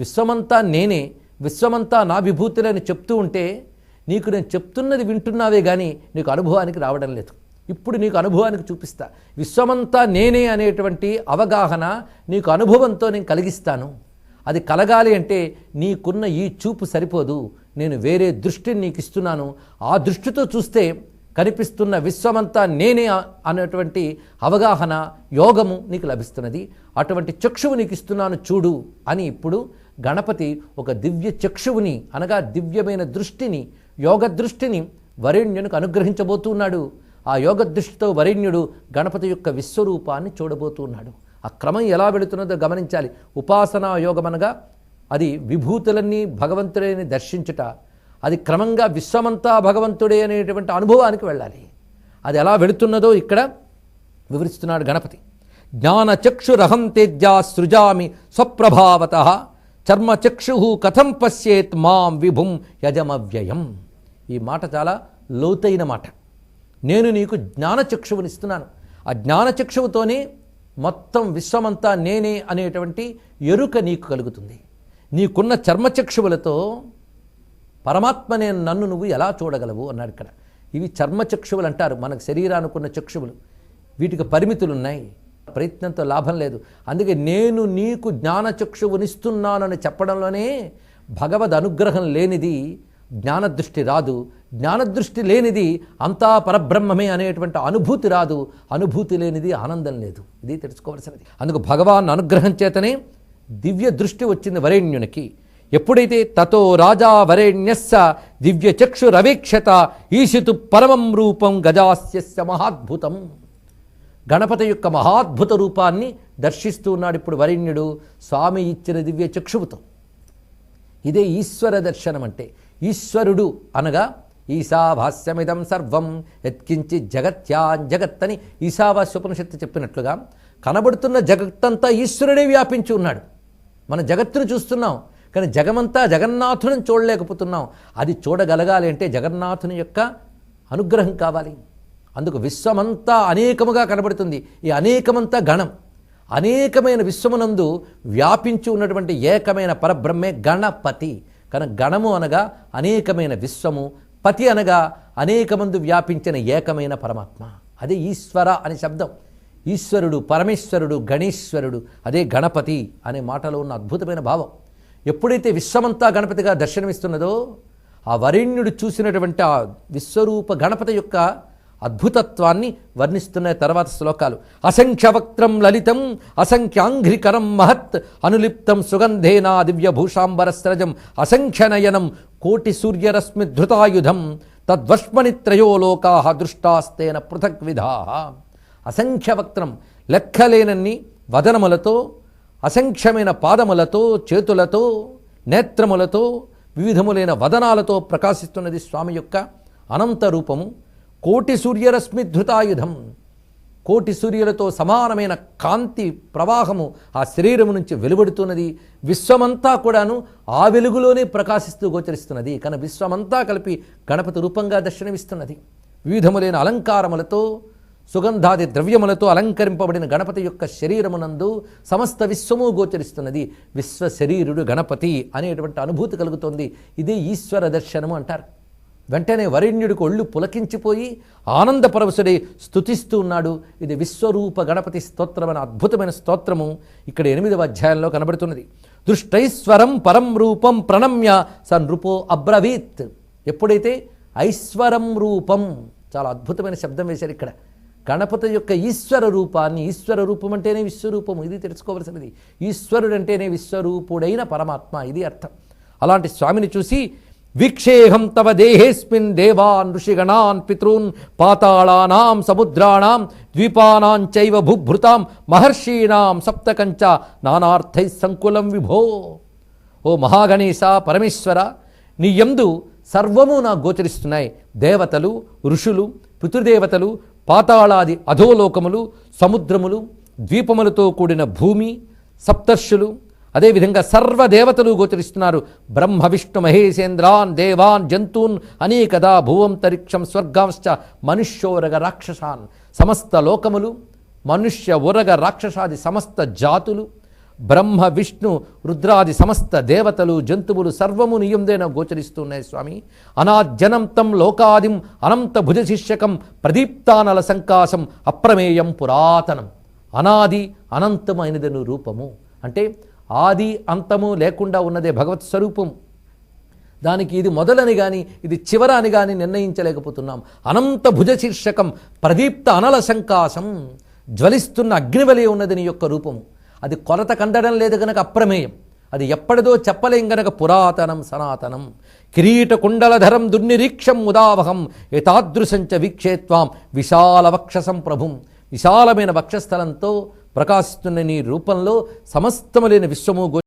విశ్వమంతా నేనే విశ్వమంతా నా విభూతులని చెప్తూ ఉంటే నీకు నేను చెప్తున్నది వింటున్నావే కానీ నీకు అనుభవానికి రావడం లేదు. ఇప్పుడు నీకు అనుభవానికి చూపిస్తా. విశ్వమంతా నేనే అనేటువంటి అవగాహన నీకు అనుభవంతో నేను కలిగిస్తాను. అది కలగాలి అంటే నీకున్న ఈ చూపు సరిపోదు. నేను వేరే దృష్టిని నీకు ఇస్తున్నాను. ఆ దృష్టితో చూస్తే కనిపిస్తున్న విశ్వమంతా నేనే అనేటువంటి అవగాహన యోగము నీకు లభిస్తున్నది. అటువంటి చక్షువు నీకు ఇస్తున్నాను చూడు అని ఇప్పుడు గణపతి ఒక దివ్య చక్షువుని అనగా దివ్యమైన దృష్టిని యోగ దృష్టిని వరేణ్యునికి అనుగ్రహించబోతున్నాడు. ఆ యోగ దృష్టితో వరేణ్యుడు గణపతి యొక్క విశ్వరూపాన్ని చూడబోతున్నాడు. ఆ క్రమం ఎలా వెళుతున్నదో గమనించాలి. ఉపాసనా యోగం అనగా అది విభూతులన్నీ భగవంతుడని దర్శించుట. అది క్రమంగా విశ్వమంతా భగవంతుడే అనేటువంటి అనుభవానికి వెళ్ళాలి. అది ఎలా వెళుతున్నదో ఇక్కడ వివరిస్తున్నాడు గణపతి. జ్ఞానచక్షురహం తేజ్యా సృజామి స్వప్రభావత చర్మచక్షు కథం పశ్యేత్ మాం విభుం యజమవ్యయం. ఈ మాట చాలా లోతైన మాట. నేను నీకు జ్ఞానచక్షువునిస్తున్నాను ఆ జ్ఞానచక్షువుతోనే మొత్తం విశ్వమంతా నేనే అనేటువంటి ఎరుక నీకు కలుగుతుంది. నీకున్న చర్మచక్షువులతో పరమాత్మనే నన్ను నువ్వు ఎలా చూడగలవు అన్నాడు ఇక్కడ. ఇవి చర్మచక్షువులు అంటారు. మనకు శరీరానుకున్న చక్షువులు. వీటికి పరిమితులు ఉన్నాయి ప్రయత్నంతో లాభం లేదు. అందుకే నేను నీకు జ్ఞానచక్షువునిస్తున్నానని చెప్పడంలోనే భగవద్ అనుగ్రహం లేనిది జ్ఞానదృష్టి రాదు. జ్ఞానదృష్టి లేనిది అంతా పరబ్రహ్మమే అనేటువంటి అనుభూతి రాదు. అనుభూతి లేనిది ఆనందం లేదు. ఇది తెలుసుకోవాల్సినది. అందుకు భగవాన్ అనుగ్రహం చేతనే దివ్య దృష్టి వచ్చింది వరేణ్యునికి. ఎప్పుడైతే తతో రాజా వరేణ్యస్స దివ్య చక్షురవీక్షత ఈశితు పరమం రూపం గజాస్యస్య మహాద్భుతం. గణపతి యొక్క మహాద్భుత రూపాన్ని దర్శిస్తూ ఉన్నాడు ఇప్పుడు వరిణ్యుడు. స్వామి ఇచ్చిన దివ్య చక్షువుతో. ఇదే ఈశ్వర దర్శనం అంటే. ఈశ్వరుడు అనగా ఈశాభాస్యమిదం సర్వం. యత్కించి జగత్యాన్ జగత్ అని ఈశావాస్యోపనిషత్తు చెప్పినట్లుగా కనబడుతున్న జగత్తంతా ఈశ్వరుడే వ్యాపించి ఉన్నాడు. మన జగత్తును చూస్తున్నాం. కానీ జగమంతా జగన్నాథుని చూడలేకపోతున్నాం. అది చూడగలగాలి అంటే జగన్నాథుని యొక్క అనుగ్రహం కావాలి. అందుకు విశ్వమంతా అనేకముగా కనబడుతుంది. ఈ అనేకమంతా గణం. అనేకమైన విశ్వమునందు వ్యాపించి ఉన్నటువంటి ఏకమైన పరబ్రహ్మే గణపతి. కనుక గణము అనగా అనేకమైన విశ్వము. పతి అనగా అనేకమందు వ్యాపించిన ఏకమైన పరమాత్మ. అదే ఈశ్వర అనే శబ్దం. ఈశ్వరుడు పరమేశ్వరుడు గణేశ్వరుడు అదే గణపతి అనే మాటలో ఉన్న అద్భుతమైన భావం. ఎప్పుడైతే విశ్వమంతా గణపతిగా దర్శనమిస్తున్నదో ఆ వరేణ్యుడు చూసినటువంటి ఆ విశ్వరూప గణపతి యొక్క అద్భుతత్వాన్ని వర్ణిస్తున్న తర్వాత శ్లోకాలు. అసంఖ్యవక్త్రం లలితం అసంఖ్యాంఘ్రికరం మహత్ అనులిప్తం సుగంధేనా దివ్యభూషాంబరస్రజం అసంఖ్యనయనం కోటి సూర్యరశ్మి ధృతాయుధం తద్వష్మణి త్రయోలోకా దృష్టాస్తేన పృథక్ విధా. అసంఖ్యవక్త్రం లెక్కలేనన్ని వదనములతో అసంఖ్యమైన పాదములతో చేతులతో నేత్రములతో వివిధములైన వదనాలతో ప్రకాశిస్తున్నది స్వామి యొక్క అనంత రూపము కోటి సూర్యరశ్మి ధృతాయుధం కోటి సూర్యులతో సమానమైన కాంతి ప్రవాహము ఆ శరీరము నుంచి వెలువడుతున్నది. విశ్వమంతా కూడాను ఆ వెలుగులోనే ప్రకాశిస్తూ గోచరిస్తున్నది. కన విశ్వమంతా కలిపి గణపతి రూపంగా దర్శనమిస్తున్నది. వివిధములైన అలంకారములతో సుగంధాది ద్రవ్యములతో అలంకరింపబడిన గణపతి యొక్క శరీరమునందు సమస్త విశ్వము గోచరిస్తున్నది. విశ్వ శరీరుడు గణపతి అనేటువంటి అనుభూతి కలుగుతోంది. ఇదే ఈశ్వర దర్శనము అంటారు. వెంటనే వరేణ్యుడికి ఒళ్ళు పులకించిపోయి ఆనందపరవశుడై స్థుతిస్తూ ఉన్నాడు. ఇది విశ్వరూప గణపతి స్తోత్రం అనే అద్భుతమైన స్తోత్రము. ఇక్కడ ఎనిమిదవ అధ్యాయంలో కనబడుతున్నది. దృష్టైశ్వరం పరం రూపం ప్రణమ్య స నృపో అబ్రవీత్. ఎప్పుడైతే ఐశ్వరం రూపం చాలా అద్భుతమైన శబ్దం వేశారు ఇక్కడ. గణపతి యొక్క ఈశ్వర రూపాన్ని ఈశ్వర రూపం అంటేనే విశ్వరూపం ఇది తెలుసుకోవలసినది. ఈశ్వరుడంటేనే విశ్వరూపుడైన పరమాత్మ ఇది అర్థం. అలాంటి స్వామిని చూసి విక్షేహం తవ దేహేస్మిన్ దేవాన్ ఋషిగణాన్ పితృన్ పాతాళానాం సముద్రాణం ద్వీపానాం చైవ భుభృతాం మహర్షీణాం సప్తకంచ నానార్థై సంకులం విభో. ఓ మహాగణేశ పరమేశ్వర నీ యందు సర్వము నా గోచరిస్తున్నాయి. దేవతలు ఋషులు పితృదేవతలు పాతాళాది అధోలోకములు సముద్రములు ద్వీపములతో కూడిన భూమి సప్తర్షులు అదేవిధంగా సర్వదేవతలు గోచరిస్తున్నారు. బ్రహ్మ విష్ణు మహేశేంద్రాన్ దేవాన్ జంతూన్ అనేకదా భువంతరిక్షం స్వర్గాంశ్చ మనుష్యోరగ రాక్షసాన్. సమస్త లోకములు మనుష్య ఉరగ రాక్షసాది సమస్త జాతులు బ్రహ్మ విష్ణు రుద్రాది సమస్త దేవతలు జంతువులు సర్వము నియందేన గోచరిస్తున్నాయి స్వామి. అనాజ్జనంతం లోకాదిం అనంత భుజశిష్యకం ప్రదీప్తానల సంకాశం అప్రమేయం పురాతనం. అనాది అనంతమైనదను రూపము. అంటే ఆది అంతము లేకుండా ఉన్నదే భగవత్ స్వరూపం. దానికి ఇది మొదలని కానీ ఇది చివర అని కానీ నిర్ణయించలేకపోతున్నాం. అనంత భుజ శీర్షకం ప్రదీప్త అనల సంకాశం జ్వలిస్తున్న అగ్నివలే ఉన్నది నీ యొక్క రూపము అది కొలత కండడం లేదు గనక అప్రమేయం. అది ఎప్పటిదో చెప్పలేం గనక పురాతనం సనాతనం. కిరీట కుండలధరం దుర్నిరీక్షం ఉదావహం ఏతాదృశంచ వీక్షేత్వాం విశాల వక్షసం ప్రభుం విశాలమైన వక్షస్థలంతో ప్రకాశిస్తున్న నీ రూపంలో సమస్తములైన విశ్వము గో